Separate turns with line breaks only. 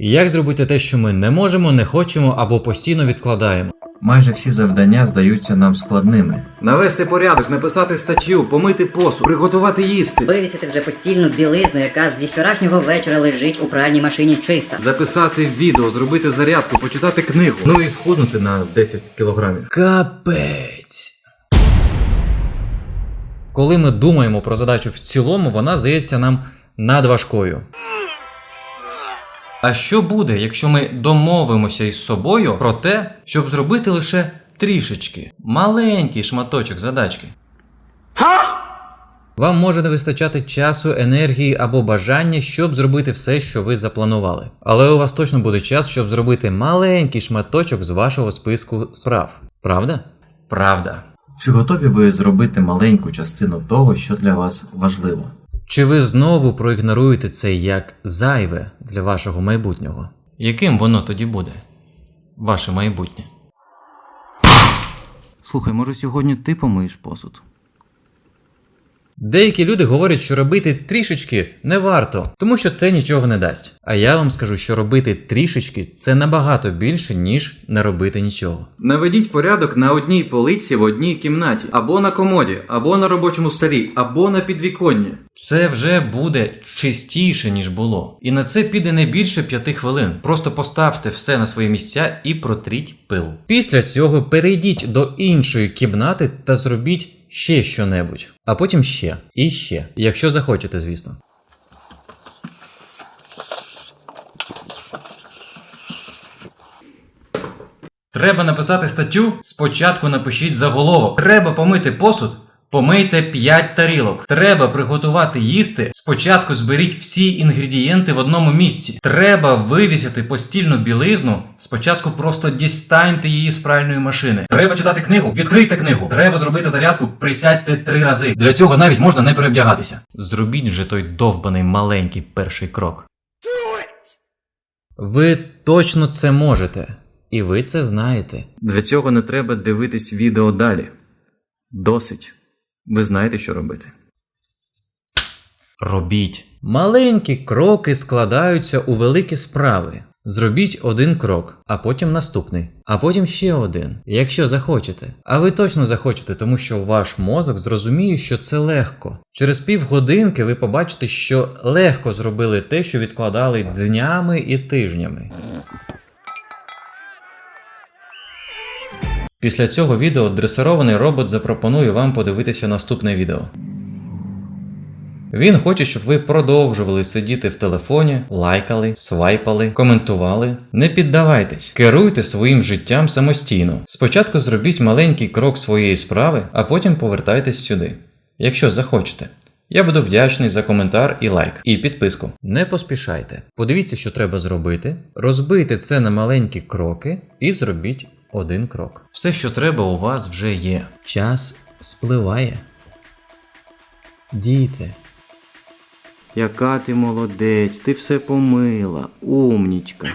Як зробити те, що ми не можемо, не хочемо або постійно відкладаємо? Майже всі завдання здаються нам складними. Навести порядок, написати статтю, помити посуд, приготувати їсти,
Вивісити вже постільну білизну, яка зі вчорашнього вечора лежить у пральній машині чиста.
записати відео, зробити зарядку, почитати книгу. Ну і схуднути на 10 кілограмів. Капець. Коли ми думаємо про задачу в цілому, вона здається нам надважкою. А що буде, якщо ми домовимося із собою про те, щоб зробити лише трішечки маленький шматочок задачки? Вам може не вистачати часу, енергії або бажання, щоб зробити все, що ви запланували. Але у вас точно буде час, щоб зробити маленький шматочок з вашого списку справ. Правда? Правда. Чи готові ви зробити маленьку частину того, що для вас важливо? Чи ви знову проігноруєте це як зайве для вашого майбутнього? Яким воно тоді буде? Ваше майбутнє? Слухай, може сьогодні ти помиєш посуд? Деякі люди говорять, що робити трішечки не варто, тому що це нічого не дасть. А я вам скажу, що робити трішечки це набагато більше, ніж не робити нічого. Наведіть порядок на одній полиці в одній кімнаті, або на комоді, або на робочому столі, або на підвіконні. Це вже буде чистіше, ніж було. І на це піде не більше п'яти хвилин. Просто поставте все на свої місця і протріть пил. Після цього перейдіть до іншої кімнати та зробіть ще що-небудь, а потім ще і ще, якщо захочете, звісно. Треба написати статтю. Спочатку напишіть заголовок. Треба помити посуд. Помийте 5 тарілок. Треба приготувати їсти. Спочатку зберіть всі інгредієнти в одному місці. Треба вивісити постільну білизну. Спочатку просто дістаньте її з пральної машини. Треба читати книгу. Відкрийте книгу. Треба зробити зарядку. Присядьте три рази. Для цього навіть можна не перевдягатися. Зробіть вже той довбаний маленький перший крок. Ви точно це можете. І ви це знаєте. Для цього не треба дивитись відео далі. Досить. Ви знаєте, що робити. Робіть. Маленькі кроки складаються у великі справи. Зробіть один крок, а потім наступний, а потім ще один, якщо захочете. А ви точно захочете, тому що ваш мозок зрозуміє, що це легко. Через півгодинки ви побачите, що легко зробили те, що відкладали днями і тижнями. Після цього відео дресирований робот запропонує вам подивитися наступне відео. Він хоче, щоб ви продовжували сидіти в телефоні, лайкали, свайпали, коментували. Не піддавайтесь, керуйте своїм життям самостійно. Спочатку зробіть маленький крок своєї справи, а потім повертайтесь сюди. Якщо захочете. Я буду вдячний за коментар і лайк, і підписку. Не поспішайте. Подивіться, що треба зробити, розбийте це на маленькі кроки і зробіть один крок. Все, що треба, у вас вже є. Час спливає. Дійте. Яка ти молодець, ти все помила, умнічка.